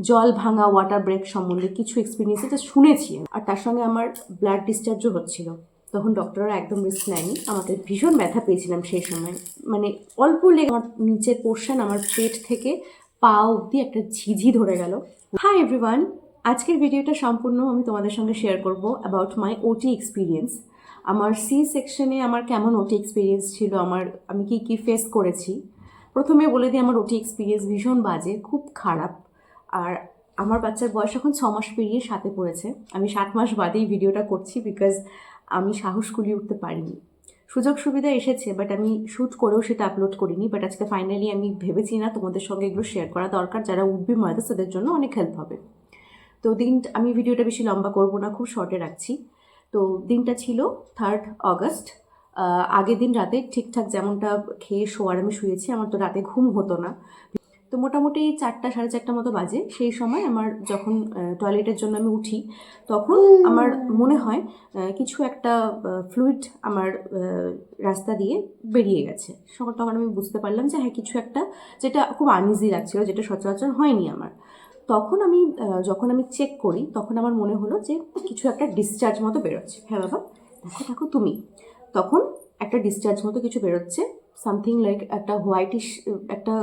জল ভাঙা water break সম্বন্ধে কিছু এক্সপিরিয়েন্স এটা শুনেছি আর তার সঙ্গে আমার ব্লাড ডিসচার্জও হচ্ছিল। তখন ডক্টররা একদম রিস্ক নেয়নি। আমাকে ভীষণ ব্যথা পেয়েছিলাম সেই সময়। মানে অল্প লেগে আমার নিচের পোর্শন আমার পেট থেকে পা অবধি একটা ঝিঝি ধরে গেল। হাই এভরিওয়ান আজকের ভিডিওটা সম্পূর্ণ আমি তোমাদের সঙ্গে শেয়ার করব অ্যাবাউট মাই ওটি এক্সপিরিয়েন্স আমার সি সেকশনে আমার কেমন ওটি এক্সপিরিয়েন্স ছিল, আমার আমি কি কি ফেস করেছি। প্রথমে বলে দিই, আমার ওটি এক্সপিরিয়েন্স ভীষণ বাজে, খুব খারাপ। আর আমার বাচ্চার বয়স এখন ছ মাস পেরিয়ে সাথে পড়েছে। আমি সাত মাস বাদেই ভিডিওটা করছি বিকজ আমি সাহস কুলিয়ে উঠতে পারিনি। সুযোগ সুবিধা এসেছে বাট আমি শ্যুট করেও সেটা আপলোড করিনি বাট আজকে ফাইনালি আমি ভেবেছি না তোমাদের সঙ্গে এগুলো শেয়ার করা দরকার, যারা উঠবি মাদার্স তাদের জন্য অনেক হেল্প হবে। তো দিন, আমি ভিডিওটা বেশি লম্বা করব না, খুব শর্টে রাখছি। তো দিনটা ছিল থার্ড অগস্ট আগের দিন রাতে ঠিকঠাক যেমনটা খেয়ে শোয়ার আমি শুয়েছি, আমার তো রাতে ঘুম হতো না। তো মোটামুটি চারটা, সাড়ে চারটা মতো বাজে। সেই সময় আমার যখন টয়লেটের জন্য আমি উঠি, তখন আমার মনে হয় কিছু একটা ফ্লুইড আমার রাস্তা দিয়ে বেরিয়ে গেছে। তখন আমি বুঝতে পারলাম যে হ্যাঁ কিছু একটা যেটা খুব আনইজি লাগছিল, যেটা সচরাচর হয়নি আমার। তখন আমি যখন আমি চেক করি, তখন আমার মনে হলো যে, কিছু একটা ডিসচার্জ মতো বেরোচ্ছে। হ্যাঁ বাবা, দেখো দেখো তুমি। তখন একটা ডিসচার্জ মতো কিছু বেরোচ্ছে সামথিং লাইক একটা হোয়াইটিশ একটা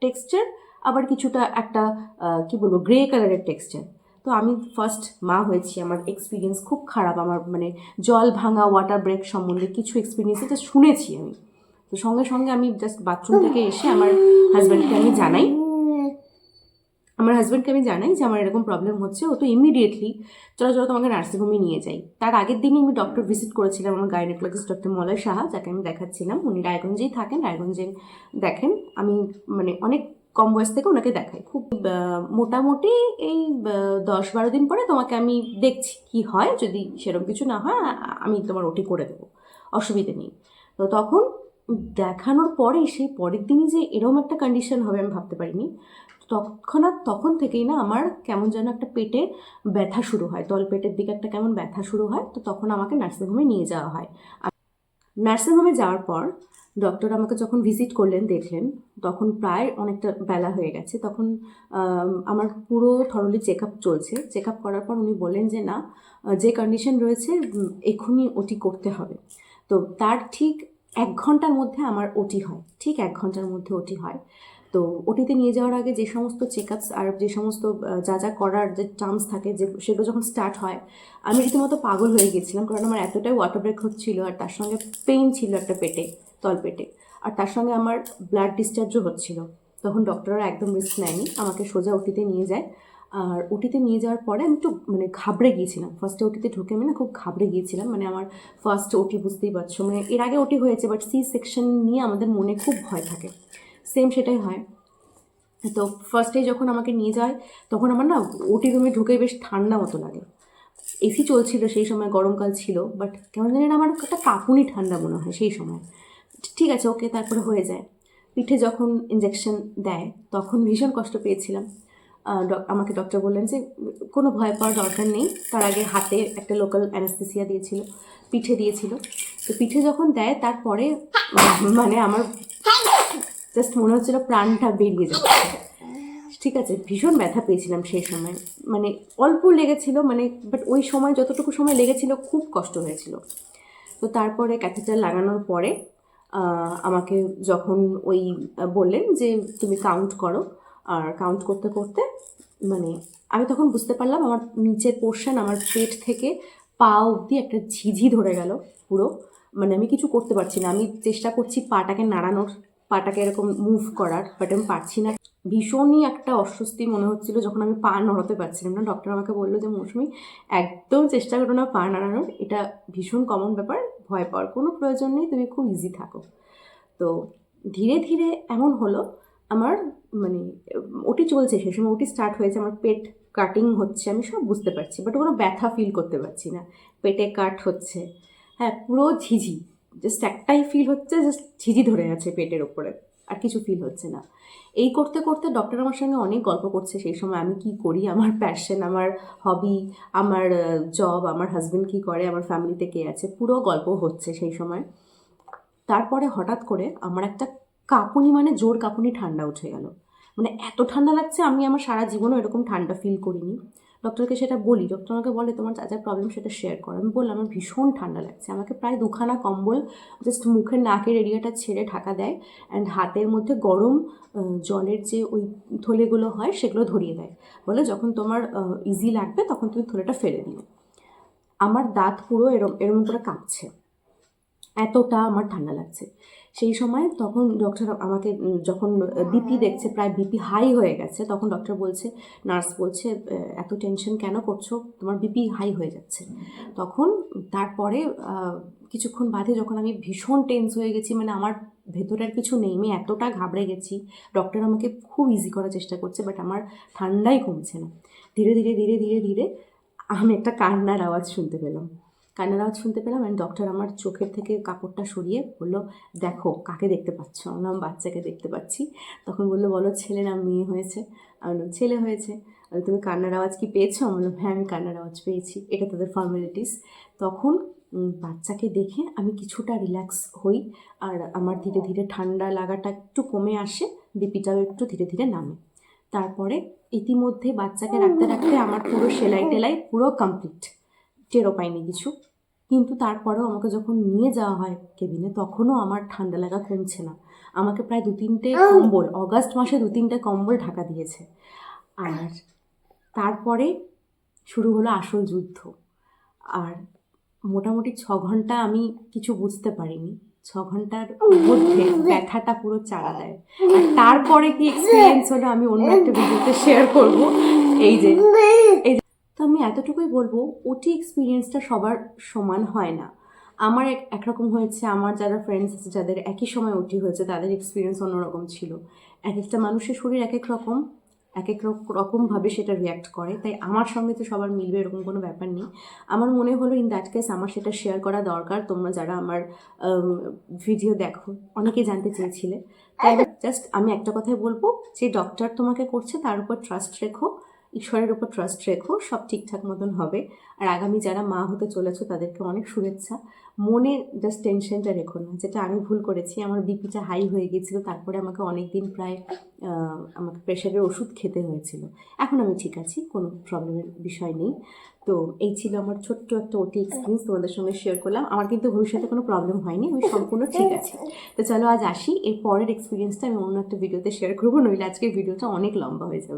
টেক্সচার আবার কিছুটা একটা কি বলব গ্রে কালারের টেক্সচার তো আমি ফার্স্ট মা হয়েছি আমার এক্সপিরিয়েন্স খুব খারাপ আমার মানে জল ভাঙা ওয়াটার ব্রেক সম্বন্ধে কিছু এক্সপিরিয়েন্স এটা শুনেছি আমি। তো সঙ্গে সঙ্গে আমি জাস্ট বাথরুম থেকে এসে আমার হাজব্যান্ডকে আমি জানাই। আমার হাজব্যান্ডকে আমি জানাই যে আমার এরকম প্রবলেম হচ্ছে, ও তো ইমিডিয়েটলি চলো চলো, তোমাকে নার্সিংহোমে নিয়ে যাই। তার আগের দিনই আমি ডক্টর ভিজিট করেছিলাম আমার গাইনোকোলজিস্ট ডক্টর মলয় সাহা, যাকে আমি দেখাচ্ছিলাম। উনি রায়গঞ্জেই থাকেন রায়গঞ্জে দেখেন, আমি মানে অনেক কম বয়স থেকে ওনাকে দেখাই। খুব মোটামুটি এই দশ বারো দিন পরে তোমাকে আমি দেখছি কি হয়, যদি সেরকম কিছু না হয়, আমি তোমার ওটি করে দেবো। অসুবিধে নেই। তো তখন দেখানোর পরে, সেই পরের দিনই যে এরকম একটা কন্ডিশন হবে আমি ভাবতে পারিনি। তৎক্ষণাৎ তখন থেকেই না আমার কেমন যেন একটা পেটে ব্যথা শুরু হয়। তল পেটের দিকে একটা কেমন ব্যথা শুরু হয়, তো তখন আমাকে নার্সিংহোমে নিয়ে যাওয়া হয়। নার্সিংহোমে যাওয়ার পর ডক্টর আমাকে যখন ভিজিট করলেন, দেখলেন, তখন প্রায় অনেকটা বেলা হয়ে গেছে। তখন আমার পুরো থরলি চেক আপ চলছে। চেক আপ করার পর উনি বললেন যে, না, যে কন্ডিশন রয়েছে এক্ষুনি ওটি করতে হবে। তো তার ঠিক এক ঘণ্টার মধ্যে আমার ওটি হয়। ঠিক এক ঘণ্টার মধ্যে ওটি হয়। তো ওটিতে নিয়ে যাওয়ার আগে যে সমস্ত চেক আপস আর যে সমস্ত যা যা করার যে টার্মস থাকে যে সেগুলো যখন স্টার্ট হয়, আমি রীতিমতো পাগল হয়ে গেছিলাম কারণ আমার এতটাই ওয়াটার ব্রেক হচ্ছিল আর তার সঙ্গে পেইন ছিল একটা পেটে, তলপেটে। আর তার সঙ্গে আমার ব্লাড ডিসচার্জও হচ্ছিল। তখন ডক্টররা একদম রিস্ক নেয়নি, আমাকে সোজা ওটিতে নিয়ে যায়। আর ওটিতে নিয়ে যাওয়ার পরে আমি একটু মানে ঘাবড়ে গিয়েছিলাম। ফার্স্টে ওটিতে ঢুকে আমি না খুব ঘাবড়ে গিয়েছিলাম। মানে আমার ফার্স্ট ওটি বুঝতেই পারছ। মানে এর আগে ওটি হয়েছে বাট সি সেকশন নিয়ে আমাদের মনে খুব ভয় থাকে। সেম সেটাই হয়। তো ফার্স্টে যখন আমাকে নিয়ে যায়, তখন আমার না ওটি রুমে ঢুকে বেশ ঠান্ডা মতো লাগে। এসি চলছিল, সেই সময় গরমকাল ছিল বাট কেমন জানি না আমার একটা কাঁপুনি ঠান্ডা মনে হয় সেই সময়। ঠিক আছে ওকে তারপরে হয়ে যায়। পিঠে যখন ইঞ্জেকশন দেয়, তখন ভীষণ কষ্ট পেয়েছিলাম। আমাকে ডক্টর বললেন যে, কোনো ভয় পাওয়ার দরকার নেই। তার আগে হাতে একটা লোকাল অ্যানাস্থেসিয়া দিয়েছিল, পিঠে দিয়েছিল। তো পিঠে যখন দেয়, তারপরে মানে আমার জাস্ট মনে হচ্ছিল প্রাণটা বেরিয়ে যাচ্ছে। ঠিক আছে, ভীষণ ব্যথা পেয়েছিলাম সেই সময়। মানে অল্প লেগেছিল মানে বাট ওই সময় যতটুকু সময় লেগেছিল, খুব কষ্ট হয়েছিল। তো তারপরে ক্যাথেটার লাগানোর পরে আমাকে যখন ওই বললেন যে তুমি কাউন্ট করো, আর কাউন্ট করতে করতে মানে আমি তখন বুঝতে পারলাম আমার নিচের পোর্শন আমার পেট থেকে পা অবধি একটা ঝিঝি ধরে গেল পুরো। মানে আমি কিছু করতে পারছি না। আমি চেষ্টা করছি পাটাকে নাড়ানোর। পাটাকে এরকম মুভ করার বাট আমি পারছি না। ভীষণই একটা অস্বস্তি মনে হচ্ছিল যখন আমি পা নড়াতে পারছিলাম না। ডক্টর আমাকে বলল যে, মৌসুমি, একদম চেষ্টা করো না পা নাড়ানোর। এটা ভীষণ কমন ব্যাপার, ভয় পাওয়ার কোনো প্রয়োজন নেই। তুমি খুব ইজি থাকো। তো ধীরে ধীরে এমন হলো, আমার মানে ওটি চলছে, সে সময় ওটি স্টার্ট হয়েছে, আমার পেট কাটিং হচ্ছে, আমি সব বুঝতে পারছি বাট কোনো ব্যথা ফিল করতে পারছি না। পেটে কাট হচ্ছে। হ্যাঁ পুরো ঝিঝি। জাস্ট একটাই ফিল হচ্ছে জাস্ট ঝিঝি ধরে আছে পেটের ওপরে আর কিছু ফিল হচ্ছে না। এই করতে করতে ডক্টর আমার সঙ্গে অনেক গল্প করছে, সেই সময় আমি কি করি, আমার প্যাশন আমার হবি আমার জব আমার হাজব্যান্ড কি করে, আমার ফ্যামিলিতে কে আছে, পুরো গল্প হচ্ছে সেই সময়। তারপরে হঠাৎ করে আমার একটা কাঁপুনি মানে জোর কাঁপুনি ঠান্ডা উঠে গেল। মানে এত ঠান্ডা লাগছে, আমি আমার সারা জীবনও এরকম ঠান্ডা ফিল করিনি। ডক্টরকে সেটা বলি, ডক্টর আমাকে বলে, তোমার যা যা প্রবলেম সেটা শেয়ার করো। আমি বললাম, আমার ভীষণ ঠান্ডা লাগছে। আমাকে প্রায় দুখানা কম্বল জাস্ট মুখের নাকের এরিয়াটা ছেড়ে ঢাকা দেয় অ্যান্ড হাতের মধ্যে গরম জলের যে ওই থলেগুলো হয় সেগুলো ধরিয়ে দেয়। বলে যখন তোমার ইজি লাগবে তখন তুমি থলেটা ফেলে দিও। আমার দাঁত পুরো এরম এরম করে কাঁপছে। এতটা আমার ঠান্ডা লাগছে। সেই সময় তখন ডক্টর আমাকে যখন বিপি দেখছে, প্রায় বিপি হাই হয়ে গেছে, তখন ডক্টর বলছে নার্স বলছে এত টেনশন কেন করছ? তোমার বিপি হাই হয়ে যাচ্ছে। তখন তারপরে কিছুক্ষণ বাদে যখন আমি ভীষণ টেন্স হয়ে গেছি মানে আমার ভেতরে আর কিছু নেই, আমি এতটা ঘাবড়ে গেছি ডক্টর আমাকে খুব ইজি করার চেষ্টা করছে বাট আমার ঠান্ডাই কমছে না। ধীরে ধীরে ধীরে ধীরে ধীরে, আমি একটা কান্নার আওয়াজ শুনতে পেলাম। কান্নার আওয়াজ শুনতে পেলাম অ্যান্ড ডক্টর আমার চোখের থেকে কাপড়টা সরিয়ে বলল দেখো কাকে দেখতে পাচ্ছ? আমি বললাম, বাচ্চাকে দেখতে পাচ্ছি। তখন বলল বলো ছেলে না মেয়ে হয়েছে? আমি বললাম ছেলে হয়েছে। আর তুমি কান্নার আওয়াজ কি পেয়েছ? আমি বললাম হ্যাঁ আমি কান্নার আওয়াজ পেয়েছি। এটা তাদের ফর্মালিটিস তখন বাচ্চাকে দেখে আমি কিছুটা রিল্যাক্স হই আর আমার ধীরে ধীরে ঠান্ডা লাগাটা একটু কমে আসে বিপিটাও একটু ধীরে ধীরে নামে। তারপরে ইতিমধ্যে বাচ্চাকে রাখতে রাখতে আমার পুরো সেলাই টেলাই পুরো কমপ্লিট টেরও পাইনি কিছু। কিন্তু তারপরেও আমাকে যখন নিয়ে যাওয়া হয় কেবিনে তখনও আমার ঠান্ডা লাগা কমছে না। আমাকে প্রায় দু তিনটে কম্বল অগাস্ট মাসে দু তিনটে কম্বল ঢাকা দিয়েছে। আর তারপরে শুরু হলো আসল যুদ্ধ। আর মোটামুটি ছ ঘণ্টা আমি কিছু বুঝতে পারিনি। ছ ঘণ্টার মধ্যে ব্যথাটা পুরো চাড়া দেয়। আর তারপরে কি এক্সপিরিয়েন্স হলো আমি অন্য একটা ভিডিওতে শেয়ার করব। এই যে এই যে- তো আমি এতটুকুই বলব ওটি এক্সপিরিয়েন্সটা সবার সমান হয় না। আমার এক একরকম হয়েছে আমার যারা ফ্রেন্ডস আছে যাদের একই সময় ওটি হয়েছে তাদের এক্সপিরিয়েন্স অন্যরকম ছিল। এক একটা মানুষের শরীর এক এক রকম এক এক রক- রকমভাবে সেটা রিয়াক্ট করে। তাই আমার সঙ্গে তো সবার মিলবে এরকম কোনো ব্যাপার নেই। আমার মনে হলো ইন দ্যাট কেস আমার সেটা শেয়ার করা দরকার। তোমরা যারা আমার ভিডিও দেখো অনেকে জানতে চেয়েছিলে। তাই জাস্ট আমি একটা কথাই বলব যে ডক্টর তোমাকে করছে তার উপর ট্রাস্ট রেখো। ঈশ্বরের উপর ট্রাস্ট রেখো, সব ঠিকঠাক মতন হবে। আর আগামী যারা মা হতে চলেছো, তাদেরকে অনেক শুভেচ্ছা। মনে জাস্ট টেনশনটা রেখো না, যেটা আমি ভুল করেছি, আমার বিপিটা হাই হয়ে গিয়েছিল, তারপরে আমাকে অনেক দিন প্রায় আমাকে প্রেশারের ওষুধ খেতে হয়েছিল। এখন আমি ঠিক আছি, কোনো প্রবলেমের বিষয় নেই। তো এই ছিল আমার ছোট্ট একটা ওটি এক্সপিরিয়েন্স তোমাদের সঙ্গে শেয়ার করলাম। আমার কিন্তু ভবিষ্যতে কোনো প্রবলেম হয়নি, আমি সম্পূর্ণ ঠিক আছি। তো চলো আজ আসি, এর পরের এক্সপিরিয়েন্সটা আমি অন্য একটা ভিডিওতে শেয়ার করব, নইলে আজকের ভিডিওটা অনেক লম্বা হয়ে যাবে।